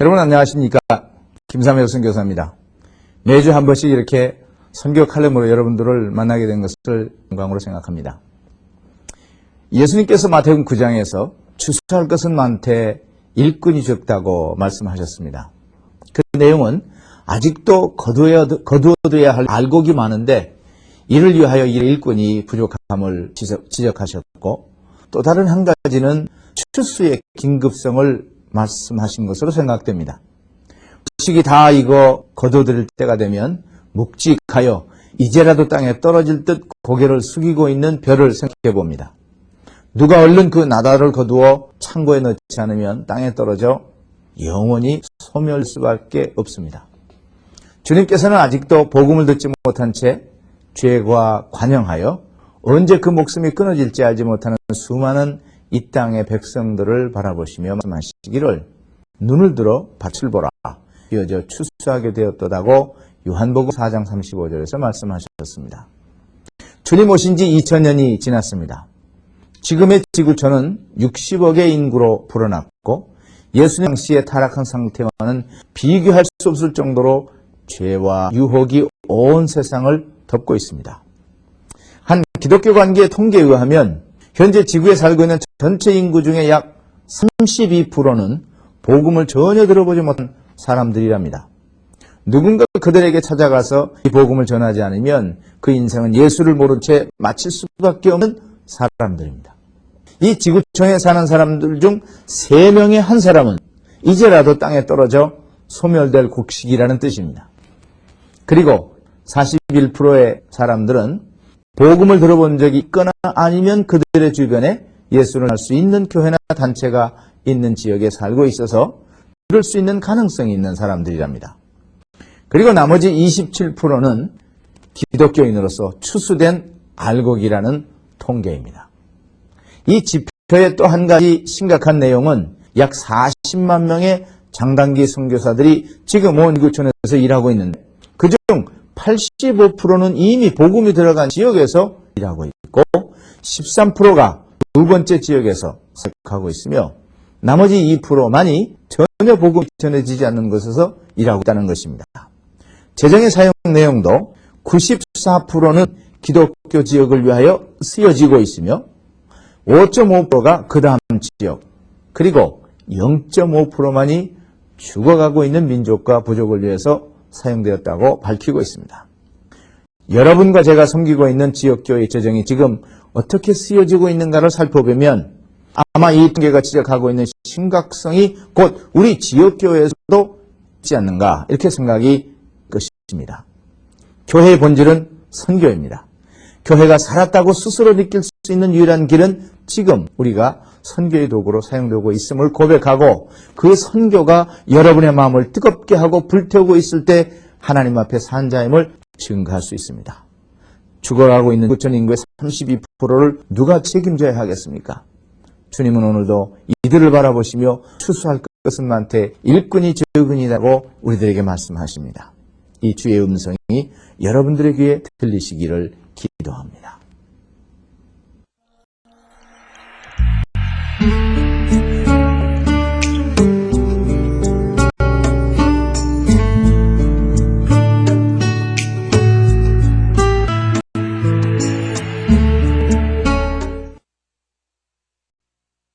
여러분 안녕하십니까 김삼일 선교사입니다. 매주 한 번씩 이렇게 선교 칼럼으로 여러분들을 만나게 된 것을 영광으로 생각합니다. 예수님께서 마태복음 9장에서 추수할 것은 많되 일꾼이 적다고 말씀하셨습니다. 그 내용은 아직도 거두어야, 거두어둬야 할 알곡이 많은데 이를 위하여 이 일꾼이 부족함을 지적, 지적하셨고 또 다른 한 가지는 추수의 긴급성을 말씀하신 것으로 생각됩니다. 시기 다 이거 거둬들일 때가 되면 묵직하여 이제라도 땅에 떨어질 듯 고개를 숙이고 있는 별을 생각해 봅니다. 누가 얼른 그 나다를 거두어 창고에 넣지 않으면 땅에 떨어져 영원히 소멸 수밖에 없습니다. 주님께서는 아직도 복음을 듣지 못한 채 죄과 관영하여 언제 그 목숨이 끊어질지 알지 못하는 수많은 이 땅의 백성들을 바라보시며 말씀하시기를 눈을 들어 밭을 보라 이어져 추수하게 되었다고 요한복음 4장 35절에서 말씀하셨습니다. 주님 오신 지 2000년이 지났습니다. 지금의 지구촌은 60억의 인구로 불어났고 예수님 당시의 타락한 상태와는 비교할 수 없을 정도로 죄와 유혹이 온 세상을 덮고 있습니다. 한 기독교 관계의 통계에 의하면 현재 지구에 살고 있는 전체 인구 중에 약 32%는 복음을 전혀 들어보지 못한 사람들이랍니다. 누군가 그들에게 찾아가서 이 복음을 전하지 않으면 그 인생은 예수를 모른 채 마칠 수밖에 없는 사람들입니다. 이 지구촌에 사는 사람들 중 3명의 한 사람은 이제라도 땅에 떨어져 소멸될 곡식이라는 뜻입니다. 그리고 41%의 사람들은 복음을 들어본 적이 있거나 아니면 그들의 주변에 예수를 할수 있는 교회나 단체가 있는 지역에 살고 있어서 들을 수 있는 가능성이 있는 사람들이랍니다. 그리고 나머지 27%는 기독교인으로서 추수된 알곡이라는 통계입니다. 이 지표의 또 한 가지 심각한 내용은 약 40만 명의 장단기 선교사들이 지금 온 이구촌에서 일하고 있는데 그중 85%는 이미 복음이 들어간 지역에서 일하고 있고 13%가 두 번째 지역에서 생각하고 있으며 나머지 2%만이 전혀 복음이 전해지지 않는 곳에서 일하고 있다는 것입니다. 재정의 사용 내용도 94%는 기독교 지역을 위하여 쓰여지고 있으며 5.5%가 그 다음 지역 그리고 0.5%만이 죽어가고 있는 민족과 부족을 위해서 사용되었다고 밝히고 있습니다. 여러분과 제가 섬기고 있는 지역교회 재정이 지금 어떻게 쓰여지고 있는가를 살펴보면 아마 이 통계가 지적하고 있는 심각성이 곧 우리 지역교회에서도 있지 않는가 이렇게 생각이 것입니다. 교회의 본질은 선교입니다. 교회가 살았다고 스스로 느낄 수 있는 유일한 길은 지금 우리가 선교의 도구로 사용되고 있음을 고백하고 그 선교가 여러분의 마음을 뜨겁게 하고 불태우고 있을 때 하나님 앞에 산자임을 증거할 수 있습니다. 죽어가고 있는 구천 인구의 32%를 누가 책임져야 하겠습니까? 주님은 오늘도 이들을 바라보시며 추수할 것은 많되 일꾼이 적은이라고 우리들에게 말씀하십니다. 이 주의 음성이 여러분들의 귀에 들리시기를 기도합니다.